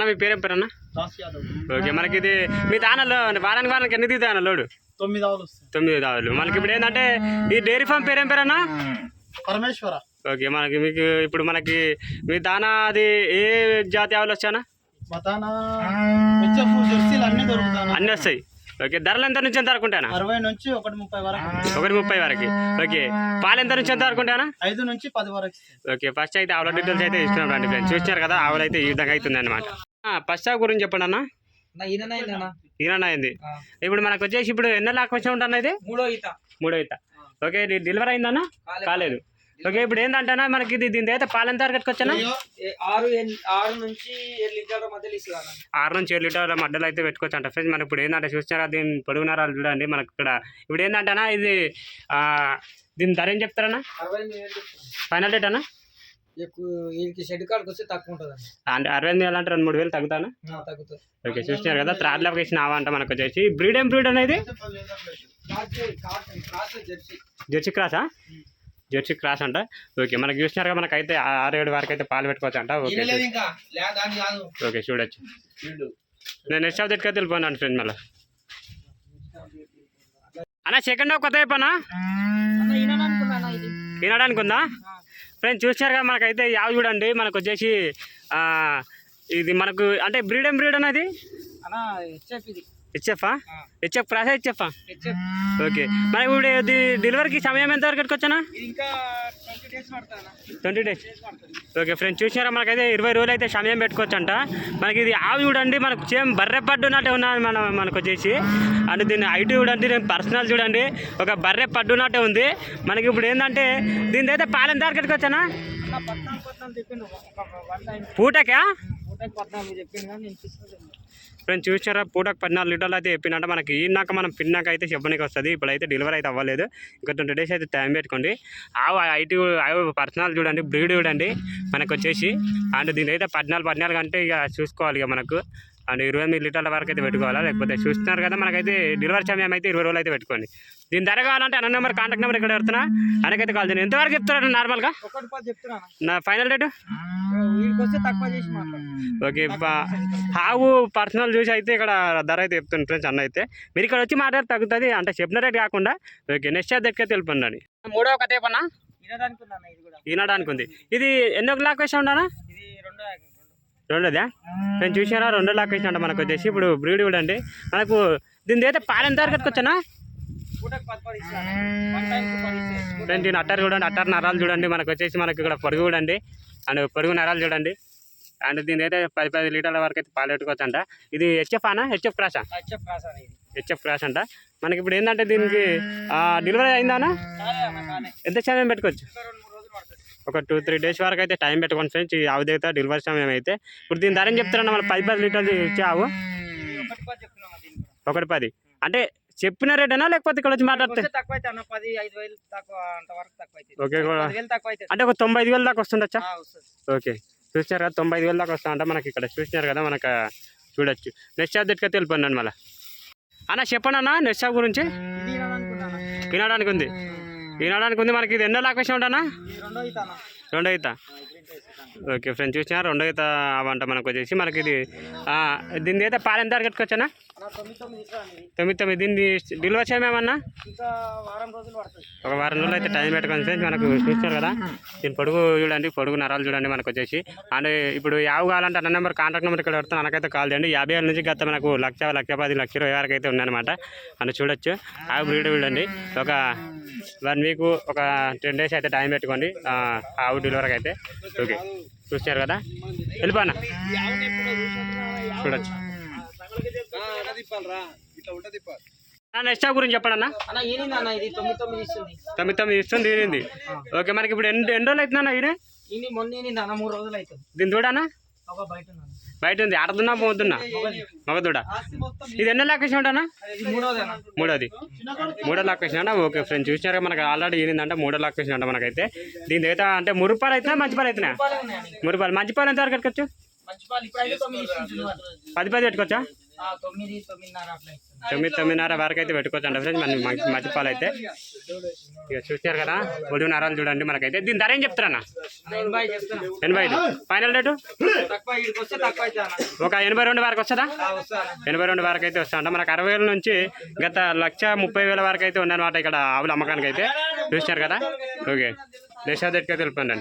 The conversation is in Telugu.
అన్న మీ పేరేం పేరు అన్న ఓకే మనకి ఇది మీ దానలో వారానికి వారానికి ఎన్ని దిగుతాయి లోడు? తొమ్మిది ఆవులు తొమ్మిది దావులు. మనకి ఇప్పుడు ఏంటంటే ఈ డైరీ ఫామ్ పేరేం పేరు అన్న పరమేశ్వర. ఓకే మనకి మీకు ఇప్పుడు మనకి మీ దానా అది ఏ జాతి ఆవులు వచ్చానా అన్ని? వస్తాయి. ఓకే ధరలు ఎంత నుంచి ఎంత వరకు ఉంటానా అరవై నుంచి ఒకటి ముప్పై వరకు ఒకటి ముప్పై వరకు. ఓకే పాలు ఎంత నుంచి ఎంత వరకు ఉంటానా ఐదు నుంచి పది వరకు. ఓకే ఫస్ట్ అయితే ఆవుల డీటెయిల్స్ అయితే ఇస్తున్నాం రండి ఫ్రెండ్స్ కదా ఆవులు అయితే ఈ విధంగా అవుతుంది అనమాట ఆవు గురించి చెప్పండి అన్న. నా ఈయననైందన్న ఈయన అయింది. ఇప్పుడు మనకు వచ్చేసి ఇప్పుడు ఎన్నో లాక్ వచ్చి ఉంటాను ఇది? మూడో ఈత. మూడో ఈత. ఓకే ఇది డెలివరీ అయిందన్న కాలేదు. ఓకే ఇప్పుడు ఏంటంటే మనకి ఇది దీని అయితే పాలు ఎంత వరకు వచ్చానా? ఆరు నుంచి ఏడు లీటర్ల మధ్యలో ఇస్తుందన్న ఆరు నుంచి ఏడు లీటర్ల మధ్యలో అయితే పెట్టుకోవచ్చు అంట ఫ్రెండ్స్. మనకి ఇప్పుడు ఏంటంటే చూస్తున్నారా దీని పొడుగునారాలు చూడండి మనకి ఇక్కడ. ఇప్పుడు ఏంటంటేనా ఇది దీని ధర ఏం చెప్తారన్నా. ఫైనల్ రేట్ అన్న? ఎక్కువ వీరికి షెడ్ కాడికి వస్తే తక్కువ ఉంటుందండి. అంటే అరవై ఎనిమిది వేలు అంటే రెండు మూడు వేలు తగ్గుతానా? ఆ, తగ్గుతుంది ఓకే చూస్తున్నారు కదా థ్రాడ్ లొకేషన్ ఆవ అంట మనకు వచ్చేసి. బ్రీడ్ ఏం బ్రీడ్ అనేది జెర్సీ జెర్సీ క్రాసా? జెర్సీ క్రాస్ అంట. ఓకే మనకి చూసినారు కదా మనకైతే ఆ- ఆరు ఏడు వరకు అయితే పాలు పెట్టుకోవచ్చు అంట. ఓకే ఓకే చూడొచ్చు. నేను నెక్స్ట్ ఆఫ్ దగ్గర వెళ్ళిపోయినాను ఫ్రెండ్ మళ్ళీ. అన్న సెకండ్ హాఫ్ కొత్త అయిపోనా వినడానికి ఉందా ఫ్రెండ్స్ చూసినారుగా మనకైతే యావ చూడండి మనకు వచ్చేసి ఇది మనకు అంటే బ్రీడ్ ఏం బ్రీడ్ అనేది అన్న హెచ్ఎఫ్ ఇది. హెచ్ఎఫా హెచ్ఎఫ్ క్రాసా హెచ్ఎఫా ఓకే. మనకి ఇప్పుడు డెలివరీకి సమయం ఎంత వరకు వచ్చానా ఇది ఇంకా ట్వంటీ డేస్ ఓకే ఫ్రెండ్స్ చూసినారా? మనకైతే ఇరవై రోజులు అయితే సమయం పెట్టుకోవచ్చు అంట మనకి ఇది ఆవు చూడండి మనకు సేమ్ బర్రె పడ్డునట్టే ఉన్నది మన మనకు వచ్చేసి. అంటే దీని హైట్ చూడండి దీని పర్సనల్ చూడండి ఒక బర్రె పడ్డునట్టే ఉంది. మనకి ఇప్పుడు ఏంటంటే దీని అయితే పాలెం వచ్చానా వన్ టైం. పూటకా? పూటకి చూసారా ఫ్రెండ్స్ చూసినారా పూటకు పద్నాలుగు లీటర్లు అయితే చెప్పిందంట మనకి. ఈనాక మనం పిన్నాక అయితే చెప్పడానికి వస్తుంది. ఇప్పుడైతే డెలివరీ అయితే అవ్వలేదు. ఇంకా ట్వంటీ డేస్ అయితే టైం పెట్టుకోండి. ఆవు ఐటీ ఆవు పర్సనల్ చూడండి బ్రీడ్ చూడండి. మనకు వచ్చేసి అండ్ దీని అయితే పద్నాలుగు పద్నాలుగు అంటే ఇక చూసుకోవాలి ఇక మనకు. అండ్ ఇరవై ఎనిమిది లీటర్ల వరకు అయితే పెట్టుకోవాలా? లేకపోతే చూస్తున్నారు కదా మనకైతే డెలివరీ సమయం అయితే ఇరవై రోజులు అయితే పెట్టుకోండి. దీని ధర కావాలంటే అన్న నెంబర్ కాంటాక్ట్ నెంబర్ ఇక్కడ పెడుతున్నా? ఆయనకైతే కాల్ చేయండి. ఎంతవరకు చెప్తారు నార్మల్గా? నా ఫైనల్ రేటు? ఓకే ఆవు పర్సనల్ చూసి అయితే ఇక్కడ ధర అయితే చెప్తుంది ఫ్రెండ్స్ అన్న అయితే. మీరు ఇక్కడ వచ్చి మాట్లాడి తగ్గుతుంది. అంటే చెప్పిన రేట్ కాకుండా ఓకే నెక్స్ట్ దగ్గర తెలుపండి మూడవ కథ ఏమన్నా వినడానికి ఉంది. ఇది ఎన్నో లాక్ వేసి ఉండనా రెండోదా నేను చూసారా రెండో లాక్ అంట మనకు వచ్చేసి. ఇప్పుడు బ్రీడ్ చూడండి మనకు దీని అయితే పాలెం వచ్చానా పది ఇస్తాను ఫ్రెండ్ దీని అట్టర్ చూడండి అట్టర్ నరాలు చూడండి. మనకు వచ్చేసి మనకి ఇక్కడ పొరుగు చూడండి అండ్. పొరుగు నరాలు చూడండి. అండ్ దీని అయితే పది పది లీటర్ల వరకు అయితే పాలు పెట్టుకోవచ్చు అంట ఇది హెచ్ఎఫ్ అనా? హెచ్ఎఫ్ క్రాసా హెచ్ఎఫ్ క్రాష్ అంట. మనకి ఇప్పుడు ఏంటంటే దీనికి డెలివరీ కాలే ఎంత సమయం పెట్టుకోవచ్చు? ఒక టూ త్రీ డేస్ వరకు అయితే టైం పెట్టుకోండి ఫ్రెండ్స్. ఈ ఆవు దగ్గర డెలివరీ సమయం అయితే ఇప్పుడు దీని ధర ఏం చెప్తారన్న మన పది పది లీటర్లు ఇచ్చే ఆవు ఇది ఒకటి పది. చెప్తున్నాను అంటే చెప్పిన రేటేనా లేకపోతే ఇక్కడ వచ్చి మాట్లాడితే? అయితే ఓకే అంటే ఒక తొంభై ఐదు వేలు దాకా వస్తుండొచ్చా ఓకే. చూసినారు కదా తొంభై ఐదు వేలు దాకా వస్తా అంటే మనకి ఇక్కడ. చూసినారు కదా మనకు చూడొచ్చు. నెక్స్ట్ షాప్ దగ్గరికి వెళ్ళిపోయినాను మళ్ళీ. అన్న చెప్పండి అన్న నెక్స్ట్ షాప్ గురించి? వినడానికి ఉంది. వినడానికి ఉంది మనకి ఇది ఎన్నో లాక్ వేసి ఉంటానా రెండో ఈత ఓకే ఫ్రెండ్స్ చూసినా? రెండో ఈత వంట మనకు వచ్చేసి మనకి ఇది దీని అయితే పాలు ఎంత కట్టుకోవచ్చానా తొమ్మిది తొమ్మిది. దీన్ని డెలివరీ చేయమేమన్నా ఒక వారం రోజులు అయితే టైం పెట్టుకొని ఫ్రెండ్స్ మనకు చూస్తారు కదా. దీని పొడుగు చూడండి పొడుగు నరాలు చూడండి మనకు వచ్చేసి. అండ్ ఇప్పుడు యావు కావాలంటే అన్న నెంబర్ కాంటాక్ట్ నెంబర్ ఇక్కడ పెడతాను. మనకైతే కాల్ చేయండి. యాభై ఏళ్ళ నుంచి గత మనకు లక్ష లక్ష పది లక్ష ఇరవై వరకు అయితే ఉందన్నమాట అని చూడొచ్చు. ఆవు బ్రీడ్ చూడండి. ఒక వన్ వీక్ ఒక టెన్ డేస్ అయితే టైం పెట్టుకోండి. ఆవు ఆవు డెలివరీకి అయితే. ఓకే. చూస్తారు కదా? వెళ్ళిపోనా చూడొచ్చు. నెక్స్ట్ షాప్ గురించి చెప్పండి అన్న. ఇది తొమ్మిది తొమ్మిది ఇస్తుంది తీరింది ఓకే మనకి ఇప్పుడు ఎన్ని ఎన్ని రోజులు అవుతుందన్న ఇది ఇది మొన్న మూడు రోజులు అవుతుంది. దీని ఒక బయట. బయట ఉంది ఆడుతున్నా పోతున్నా మగ దూడ ఇది ఎన్నో లొకేషన్ ఉంటానా? మూడోది. మూడో లొకేషన్ అంట ఓకే ఫ్రెండ్స్ చూసినారా మనకి ఆల్రెడీ ఏంటంటే మూడో లొకేషన్ అంట మనకైతే. దీని అయితే అంటే మురుపాలు అయితే మంచి పాలు అవుతున్నాయి పాలే ఉన్నాయండి మురుపాలు. మంచి పాలు ఎంత వరకు ఇస్తుంది పది పది పెట్టుకోవచ్చా తొమ్మిది తొమ్మిదిన్నర వరకు అయితే పెట్టుకోవచ్చు అండి ఫ్రెండ్స్ మన మంచి మంచి పాలు అయితే. ఇక చూసారు కదా ఒడి నరాలు చూడండి మనకైతే. దీని ధర ఏం చెప్తారన్నా? ఎనభై ఐదు. ఫైనల్ రేటు ఒక ఎనభై రెండు వరకు వస్తుందా? ఎనభై రెండు వరకు అయితే వస్తా మనకు అరవై వేల నుంచి గత లక్ష ముప్పై వేల వరకు అయితే ఉందన్నమాట ఇక్కడ ఆవుల అమ్మకానికి అయితే చూసినారు కదా? ఓకే. దేశాదెట్గా తెలుపండి